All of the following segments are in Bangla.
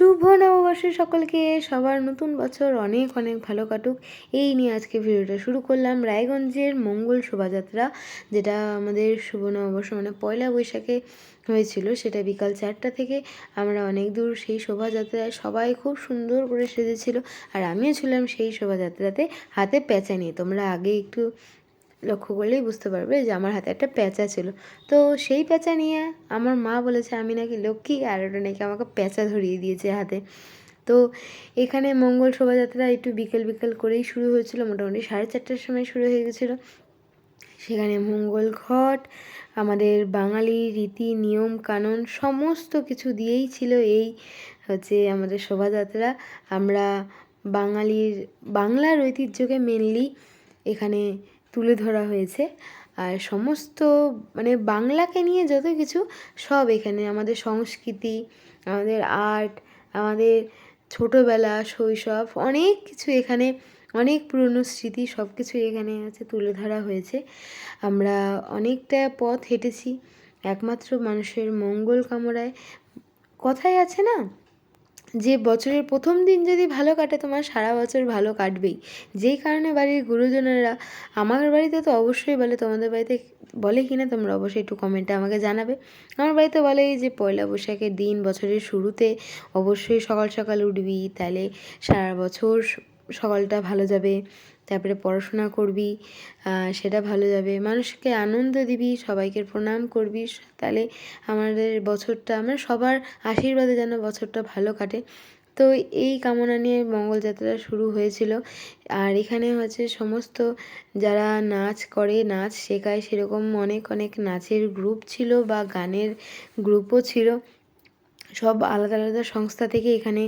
শুভ নববর্ষ সকলকে। সবার নতুন বছর অনেক অনেক ভালো কাটুক। এই নিয়ে আজকে ভিডিওটা শুরু করলাম রায়গঞ্জের মঙ্গল শোভাযাত্রা, যেটা আমাদের শুভ নববর্ষ মানে পয়লা বৈশাখে হয়েছিল। সেটা বিকাল চারটা থেকে। আমরা অনেক দূর সেই শোভাযাত্রায় সবাই খুব সুন্দর করে সেজেছিল। আর আমিও ছিলাম সেই শোভাযাত্রাতে হাতে প্যাঁচা নিয়ে। তোমরা আগে একটু লক্ষ্য করলেই বুঝতে পারবে যে আমার হাতে একটা প্যাঁচা ছিল। তো সেই প্যাঁচা নিয়ে আমার মা বলেছে, আমি নাকি লক্ষ্মী আর ওটা নাকি আমাকে প্যাঁচা ধরিয়ে দিয়েছে হাতে। তো এখানে মঙ্গল শোভাযাত্রা একটু বিকেল বিকেল করেই শুরু হয়েছিল, মোটামুটি সাড়ে চারটার সময় শুরু হয়ে গেছিল। সেখানে মঙ্গল ঘট, আমাদের বাঙালি রীতি, নিয়ম, কানুন সমস্ত কিছু দিয়েই ছিল এই হচ্ছে আমাদের শোভাযাত্রা। আমরা বাঙালির, বাংলার ঐতিহ্যকে মেনলি এখানে তুলে ধরা হয়েছে। আর সমস্ত মানে বাংলাকে নিয়ে যত কিছু, সব এখানে আমাদের সংস্কৃতি, আমাদের আর্ট, আমাদের ছোটোবেলা, শৈশব, অনেক কিছু এখানে, অনেক পুরনো স্মৃতি সব কিছু এখানে আছে, তুলে ধরা হয়েছে। আমরা অনেকটা পথ হেঁটেছি, একমাত্র মানুষের মঙ্গল কামনায় কথাই আছে না যে বছরের প্রথম দিন যদি ভালো কাটে, তোমার সারা বছর ভালো কাটবেই। যেই কারণে বাড়ির গুরুজনেরা, আমার বাড়িতে তো অবশ্যই বলে, তোমাদের বাড়িতে বলে কি না, তোমরা অবশ্যই একটু কমেন্টে আমাকে জানাবে। আমার বাড়িতে বলে যে, পয়লা বৈশাখের দিন বছরের শুরুতে অবশ্যই সকাল সকাল উঠবি, তাহলে সারা বছর সকালটা ভালো যাবে, তারপরে পড়াশোনা করবি সেটা ভালো যাবে। মানুষকে আনন্দ দিবি, সবাইকে প্রণাম করবি। তাহলে আমাদের বছরটা, আমরা সবার আশীর্বাদে যেন বছরটা ভালো কাটে। তো এই কামনা নিয়ে মঙ্গলযাত্রা শুরু হয়েছিল। আর এখানে হচ্ছে সমস্ত যারা নাচ করে, নাচ শেখায়, সেরকম অনেক অনেক নাচের গ্রুপ ছিল বা গানের গ্রুপও ছিল। সব আলাদা আলাদা সংস্থা থেকে এখানে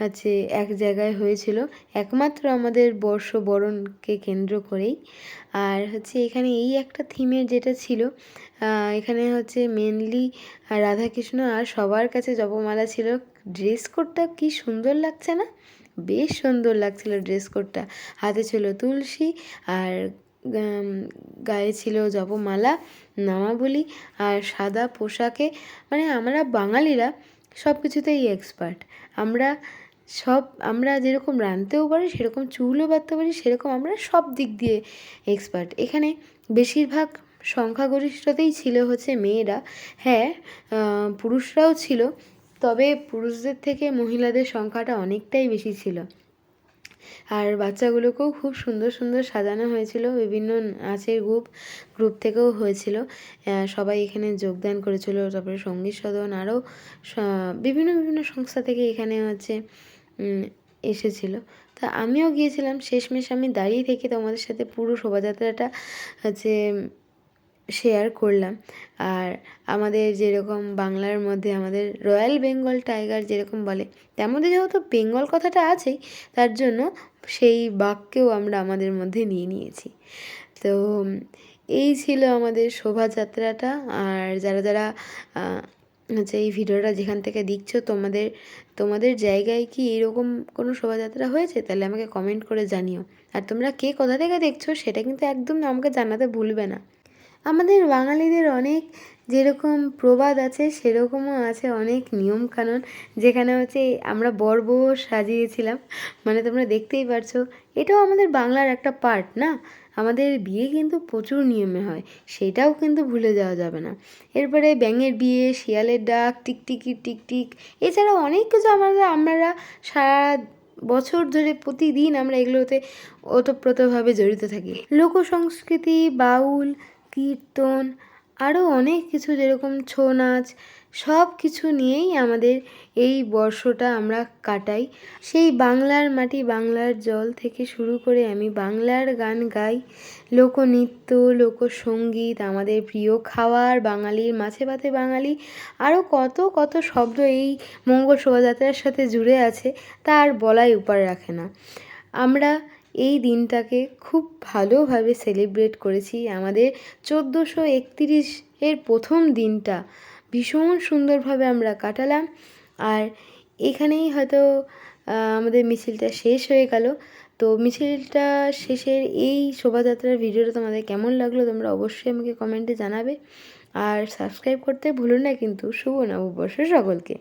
হচ্ছে এক জায়গায় হয়েছিল। একমাত্র আমাদের বর্ষবরণকে কেন্দ্র করেই। আর হচ্ছে এখানে এই একটা থিমের যেটা ছিল এখানে হচ্ছে মেনলি রাধাকৃষ্ণ আর সবার কাছে জপমালা ছিল। ড্রেস কোডটা কি সুন্দর লাগছে না? বেশ সুন্দর লাগছিল ড্রেস কোডটা হাতে ছিল তুলসী আর গায়ে ছিল জপমালা, নামাবলি আর সাদা পোশাকে। মানে আমরা বাঙালিরা সব কিছুতেই এক্সপার্ট আমরা সব, আমরা যেরকম রাঁধতেও পারি, সেরকম চুলও বাঁধতে পারি, সেরকম আমরা সব দিক দিয়ে এক্সপার্ট এখানে বেশিরভাগ সংখ্যাগরিষ্ঠতেই ছিল হচ্ছে মেয়েরা। হ্যাঁ পুরুষরাও ছিল, তবে পুরুষদের থেকে মহিলাদের সংখ্যাটা অনেকটাই বেশি ছিল। আর বাচ্চাগুলোকেও খুব সুন্দর সুন্দর সাজানো হয়েছিল। বিভিন্ন নাচের গ্রুপ গ্রুপ থেকেও হয়েছিল। সবাই এখানে যোগদান করেছিল। তারপরে সংগীত সদন আরও বিভিন্ন বিভিন্ন সংস্থা থেকে এখানে হচ্ছে এসেছিল। তা আমিও গিয়েছিলাম। শেষমেশ আমি দাঁড়িয়ে থেকে তোমাদের সাথে পুরো শোভাযাত্রাটা হচ্ছে শেয়ার করলাম। আর আমাদের যেরকম বাংলার মধ্যে আমাদের রয়্যাল বেঙ্গল টাইগার যেরকম বলে তার মধ্যে যেহেতু বেঙ্গল কথাটা আছেই, তার জন্য সেই বাক্যেও আমরা আমাদের মধ্যে নিয়ে নিয়েছি। তো, এই ছিল আমাদের শোভাযাত্রাটা। আর যারা যারা হচ্ছে এই ভিডিওটা যেখান থেকে দেখছ, তোমাদের তোমাদের জায়গায় কি এরকম কোনো শোভাযাত্রা হয়েছে, তাহলে আমাকে কমেন্ট করে জানিও। আর তোমরা কে কোথা থেকে দেখছ, সেটা কিন্তু একদম আমাকে জানাতে ভুলবে না। আমাদের বাঙালিদের অনেক যেরকম প্রবাদ আছে, সেরকমও আছে অনেক নিয়মকানুন। যেখানে হচ্ছে আমরা বর্ব সাজিয়েছিলাম। মানে তোমরা দেখতেই পারছ, এটাও আমাদের বাংলার একটা পার্ট না? আমাদের বিয়ে কিন্তু প্রচুর নিয়মে হয়, সেটাও কিন্তু ভুলে যাওয়া যাবে না। এরপরে ব্যাঙের বিয়ে, শিয়ালের ডাক, টিকটিকি, টিকটিক, এছাড়াও অনেক কিছু আমাদের আমরা সারা বছর ধরে প্রতিদিন আমরা এগুলোতে ওতপ্রোতভাবে জড়িত থাকি। লোক সংস্কৃতি বাউল কীর্তন আরও অনেক কিছু যেরকম ছৌ নাচ, সব কিছু নিয়েই আমাদের এই বর্ষটা আমরা কাটাই। সেই বাংলার মাটি বাংলার জল থেকে শুরু করে আমি বাংলার গান গাই। লোকনৃত্য, লোকসঙ্গীত, আমাদের প্রিয় খাওয়ার, বাঙালির মাছে ভাতে বাঙালি আরও কত কত শব্দ এই মঙ্গল শোভাযাত্রার সাথে জুড়ে আছে, তা আর বলাই উপার রাখে না। আমরা এই দিনটাকে খুব ভালোভাবে সেলিব্রেট করেছি। আমাদের চোদ্দোশো একতিরিশ এর প্রথম দিনটা ভীষণ সুন্দরভাবে আমরা কাটালাম। আর এখানেই হয়তো আমাদের মিছিলটা শেষ হয়ে গেল। তো মিছিলটা শেষের এই শোভাযাত্রার ভিডিওটা তোমাদের কেমন লাগল তোমরা অবশ্যই আমাকে কমেন্টে জানাবে। আর সাবস্ক্রাইব করতে ভুলো না কিন্তু শুভ নববর্ষ সকলকে।